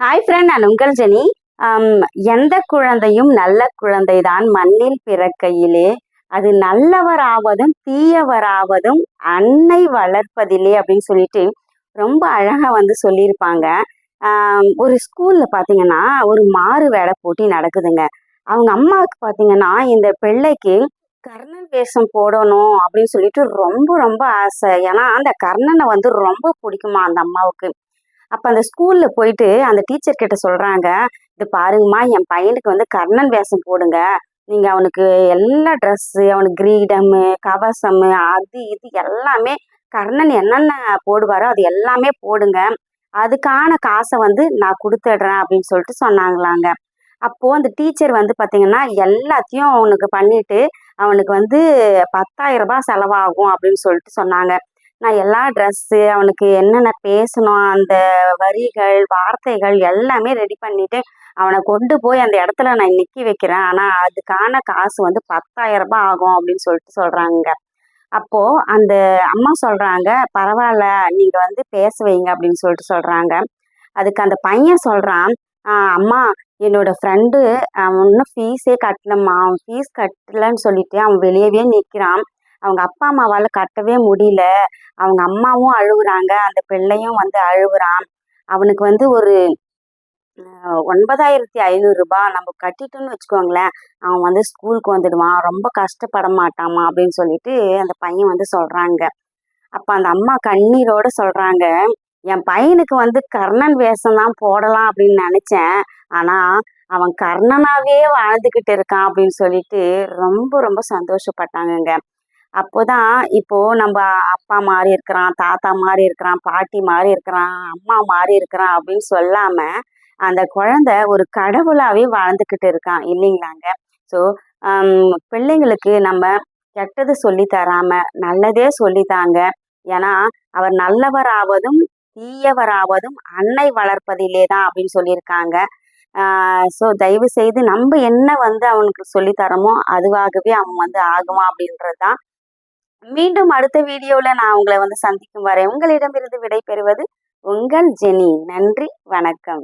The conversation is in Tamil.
ஹாய் ஃப்ரெண்ட் நான் உங்கள் ஜெனி. எந்த குழந்தையும் நல்ல குழந்தைதான் மண்ணில் பிறக்கையிலே. அது நல்லவராவதும் தீயவராவதும் அன்னை வளர்ப்பதிலே அப்படின்னு சொல்லிட்டு ரொம்ப அழகா வந்து சொல்லியிருப்பாங்க. ஒரு ஸ்கூல்ல பாத்தீங்கன்னா ஒரு மாறு வேலை போட்டி நடக்குதுங்க. அவங்க அம்மாவுக்கு பாத்தீங்கன்னா இந்த பிள்ளைக்கு கர்ணன் வேஷம் போடணும் அப்படின்னு சொல்லிட்டு ரொம்ப ரொம்ப ஆசை. ஏன்னா அந்த கர்ணனை வந்து ரொம்ப பிடிக்குமா அந்த அம்மாவுக்கு? அப்ப அந்த ஸ்கூல்ல போயிட்டு அந்த டீச்சர் கிட்ட சொல்றாங்க இது பாருங்கம்மா என் பையனுக்கு வந்து கர்ணன் வேஷம் போடுங்க. நீங்க அவனுக்கு எல்லா ட்ரெஸ் அவனுக்கு கிரீடமு கவசம் அது இது எல்லாமே கர்ணன் என்னென்ன போடுவாரோ அது எல்லாமே போடுங்க. அதுக்கான காசை வந்து நான் கொடுத்துடுறேன் அப்படின்னு சொல்லிட்டு சொன்னாங்களாங்க. அப்போ அந்த டீச்சர் வந்து பாத்தீங்கன்னா எல்லாத்தையும் அவனுக்கு பண்ணிட்டு அவனுக்கு வந்து பத்தாயிரம் ரூபாய் செலவாகும் அப்படின்னு சொல்லிட்டு சொன்னாங்க. நான் எல்லா ட்ரெஸ்ஸு அவனுக்கு என்னென்ன பேசணும் அந்த வரிகள் வார்த்தைகள் எல்லாமே ரெடி பண்ணிட்டு அவனை கொண்டு போய் அந்த இடத்துல நான் நிற்க வைக்கிறேன். ஆனால் அதுக்கான காசு வந்து பத்தாயிரம் ரூபாய் ஆகும் அப்படின்னு சொல்லிட்டு சொல்கிறாங்க அப்போ அந்த அம்மா சொல்கிறாங்க பரவாயில்ல நீங்கள் வந்து பேச வைங்க அப்படின்னு சொல்லிட்டு சொல்கிறாங்க அதுக்கு அந்த பையன் சொல்கிறான் அம்மா என்னோட ஃப்ரெண்டு அவன் இன்னும் ஃபீஸே கட்டலம்மா. அவன் ஃபீஸ் கட்டலன்னு சொல்லிட்டு அவன் வெளியவே நிற்கிறான் அவங்க அப்பா அம்மாவால் கட்டவே முடியல. அவங்க அம்மாவும் அழுகுறாங்க அந்த பிள்ளையும் வந்து அழுகுறான் அவனுக்கு வந்து ஒரு ஒன்பதாயிரத்தி ஐநூறுரூபா நம்ம கட்டிட்டோம்னு வச்சுக்கோங்களேன். அவன் வந்து ஸ்கூலுக்கு வந்துடுவான். ரொம்ப கஷ்டப்பட மாட்டாமா அப்படின்னு சொல்லிட்டு அந்த பையன் வந்து சொல்கிறாங்க அப்போ அந்த அம்மா கண்ணீரோட சொல்கிறாங்க என் பையனுக்கு வந்து கர்ணன் வேஷம் தான் போடலாம் அப்படின்னு நினச்சேன். ஆனால் அவன் கர்ணனாவே வாழ்ந்துக்கிட்டு இருக்கான் அப்படின்னு சொல்லிட்டு ரொம்ப ரொம்ப சந்தோஷப்பட்டாங்கங்க. அப்போதான் இப்போ நம்ம அப்பா மாதிரி இருக்கிறான் தாத்தா மாதிரி இருக்கிறான் பாட்டி மாதிரி இருக்கிறான் அம்மா மாதிரி இருக்கிறான் அப்படின்னு சொல்லாம அந்த குழந்தை ஒரு கடவுளாவே வாழ்ந்துக்கிட்டு இருக்கான் இல்லைங்களாங்க? ஸோ பிள்ளைங்களுக்கு நம்ம கெட்டது சொல்லி தராம நல்லதே சொல்லித்தாங்க ஏன்னா அவர் நல்லவராவதும் தீயவராவதும் அன்னை வளர்ப்பதிலே தான் அப்படின்னு சொல்லியிருக்காங்க. ஸோ தயவு செய்து நம்ம என்ன வந்து அவனுக்கு சொல்லித்தரமோ தரோமோ அதுவாகவே அவன் வந்து ஆகுமா அப்படின்றது தான் மீண்டும் அடுத்த வீடியோவில் நான் உங்களை வந்து சந்திக்கும் வரை உங்களிடமிருந்து விடை பெறுவது உங்கள் ஜெனி. நன்றி வணக்கம்.